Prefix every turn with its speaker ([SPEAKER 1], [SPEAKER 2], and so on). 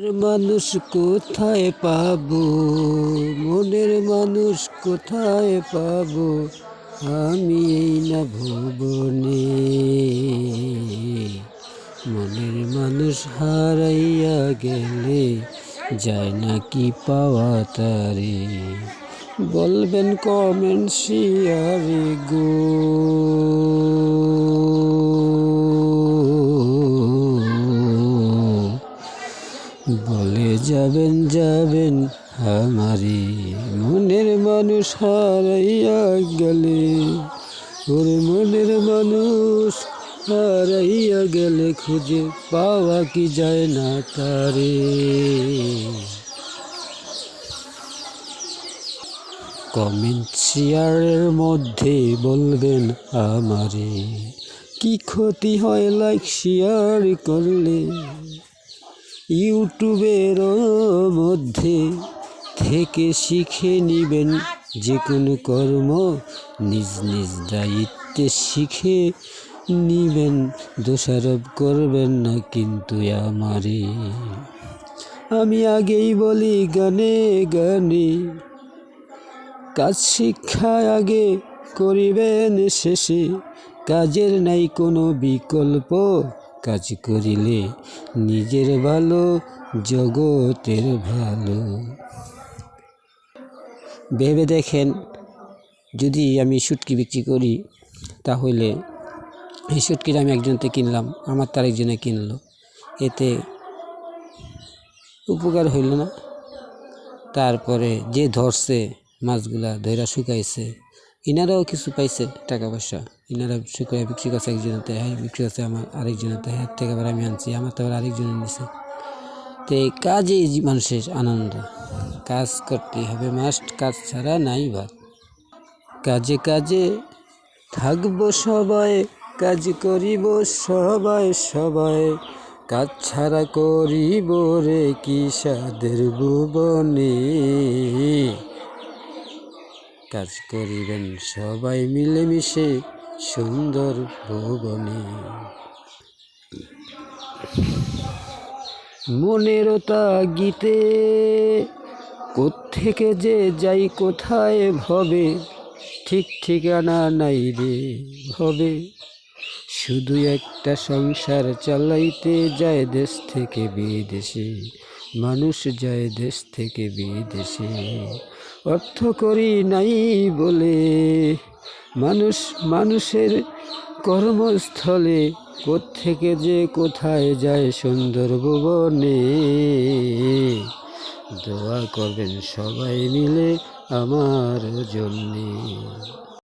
[SPEAKER 1] মানুষ কোথায় পাবো? মনের মানুষ কোথায় পাবো? আমি এই না ভুবনে। মনের মানুষ হারাইয়া গেলে যায় না কি পাওয়া তারে? বলবেন কমেন্ট শিয়ারে গো। বলে যাবেন যাবেন আমারে মনের মানুষ হারাইয়া গেলে। ওরে মনের মানুষ হারাইয়া গেলে খুঁজে পাওয়া কি যায় না তারে। কমেন্ট শেয়ারের মধ্যে বলবেন, আমারে কি ক্ষতি হয় লাইক শেয়ার করলে? ইউটিউবের মধ্যে থেকে শিখে নিবেন যে কোনো কর্ম নিজ নিজ দায়িত্বে শিখে নিবেন, দোষারোপ করবেন না কিন্তু আমারে। আমি আগেই বলি গানে গানে, কাজ শিক্ষা আগে করিবেন শেষে, কাজের নাই কোনো বিকল্প। কাজ করিলে নিজের ভালো, জগতের ভালো। ভেবে দেখেন, যদি আমি শুটকি বিক্রি করি, তাহলে এই শুটকিটা আমি একজনতে কিনলাম, আমার তার একজনে কিনলো। এতে উপকার হইল না। তারপরে যে ধরছে, মাছগুলা ধৈরা শুকাইছে। ইনারাও কিছু পাইছে টাকা পয়সা। ইনারা শুকাই বিক্রি করছে একজনেতে হ্যাঁ বিক্রি করছে আমার আরেকজনেতে হ্যাঁ থেকে আবার আমি আনছি, আমার তো আবার আরেকজনে নিছে তো এই মানুষের আনন্দ। কাজ করতে হবে মাস্ট কাজ ছাড়া নাই ভাত কাজে কাজে থাকব সবাই, কাজ করিব সবাই সবাই। কাজ ছাড়া করিব রে কি সাদের ভুবনে। কাজ করিবেন সবাই মিলেমিশে সুন্দর ভুবনে। মনেরও তাগিতে কোত্থেকে যে যাই কোথায় ভবে, ঠিক ঠিকানা নাই রে ভবে। শুধু একটা সংসার চালাইতে যায় দেশ থেকে বিদেশে, মানুষ যায় দেশ থেকে বিদেশে। অর্থ করি নাই বলে। মানুষ, মানুষের কর্মস্থলে কোত্থেকে যে কোথায় যায় সুন্দর ভুবনে দোয়া করবেন সবাই মিলে আমার জন্যে।